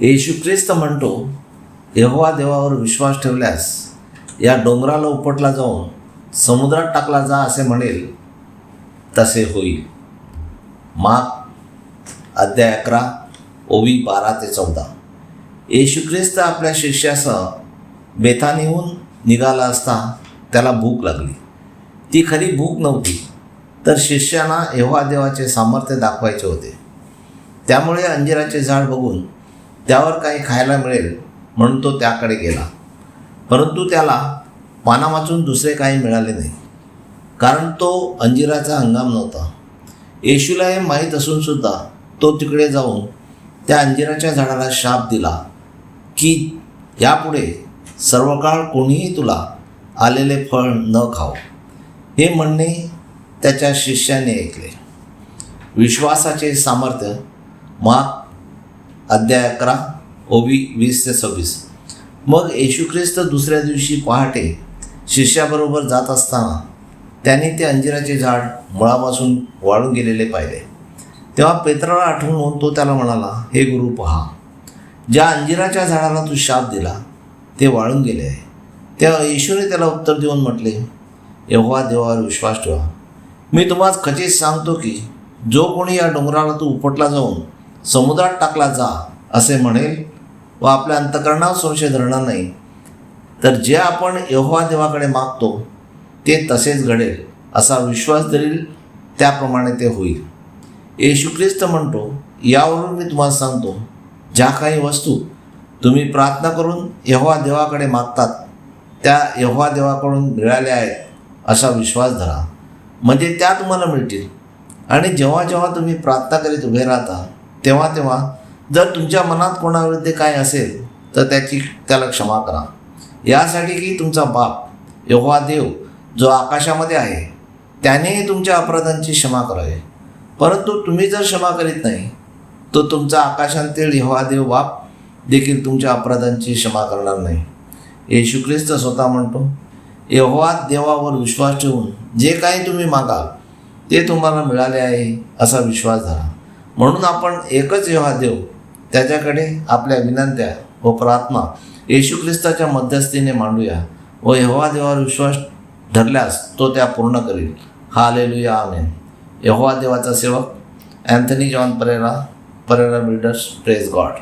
येशू ख्रिस्त म्हणतो यहोवा देवावर विश्वास ठेवल्यास या डोंगराला उपटला जाऊन समुद्रात टाकला जा असे म्हणेल तसे होईल. माग अध्याय अकरा ओवी बारा ते चौदा. येशू ख्रिस्त आपल्या शिष्यासह बेथानीहून निघाला असता त्याला भूक लागली. ती खरी भूक नव्हती तर शिष्यांना यहोवा देवाचे सामर्थ्य दाखवायचे होते. त्यामुळे अंजिराचे झाड बघून त्यावर काही खायला मिळेल म्हणून तो त्याकडे गेला. परंतु त्याला पानावाचून दुसरे काही मिळाले नाही. कारण तो अंजिराचा हंगाम नव्हता. येशूला हे माहीत असूनसुद्धा तो तिकडे जाऊन त्या अंजिराच्या झाडाला शाप दिला की यापुढे सर्व काळ कोणीही तुला आलेले फळ न खाव. हे म्हणणे त्याच्या शिष्याने ऐकले. विश्वासाचे सामर्थ्य माग अध्याय अकरा ओबी वीस ते सव्वीस. मग येशू ख्रिस्त दुसऱ्या दिवशी पहाटे शिष्याबरोबर जात असताना त्याने ते अंजिराचे झाड मुळापासून वाळून गेलेले पाहिले. तेव्हा पेत्राला आठवून तो त्याला म्हणाला हे गुरु पहा ज्या अंजिराच्या झाडाला तू शाप दिला ते वाळून गेले आहे तेव्हा येशूने त्याला उत्तर देऊन म्हटले एव्हा देवावर विश्वास ठेवा. मी तुम्हाला खचित सांगतो की जो कोणी या डोंगराला तू उपटला जाऊन समुद्रात टाकला जा असे म्हणेल. व आपल्या अंतकरणावर संशय धरणार नाही. तर जे आपण यहोवा देवाकडे मागतो ते तसेच घडेल असा विश्वास धरील त्याप्रमाणे ते होईल. येशू ख्रिस्त म्हणतो यावरून मी तुम्हाला सांगतो ज्या काही वस्तू तुम्ही प्रार्थना करून यहोवा देवाकडे मागतात त्या यहोवा देवाकडून मिळाल्या आहेत असा विश्वास धरा. म्हणजे त्या तुम्हाला मिळतील. आणि जेव्हा जेव्हा तुम्ही प्रार्थना करीत उभे राहता तेव्हा तेव्हा जर तुमच्या मनात कोणाविरुद्ध काय असेल तर त्याची त्याला क्षमा करा. यासाठी की तुमचा बाप यहोवा देव जो आकाशामध्ये आहे त्यानेही तुमच्या अपराधांची क्षमा करावी. परंतु तुम्ही जर क्षमा करीत नाही तो तुमचा आकाशांतील यहोवा देव बाप देखील तुमच्या अपराधांची क्षमा करणार नाही. येशू ख्रिस्त स्वतः म्हणतो यहोवा देवावर विश्वास ठेवून जे काही तुम्ही मागाल ते तुम्हाला मिळाले आहे असा विश्वास धरा. म्हणून आपण एकच यहोवा देव त्याच्याकडे आपल्या विनंत्या व प्रार्थना येशू ख्रिस्ताच्या मध्यस्थीने मांडूया. व यहोवा देवावर विश्वास धरल्यास तो त्या पूर्ण करील. हा आलेलुया आमेन. यहोवा देवाचा सेवक Anthony John Pereira Pereira builders praise God.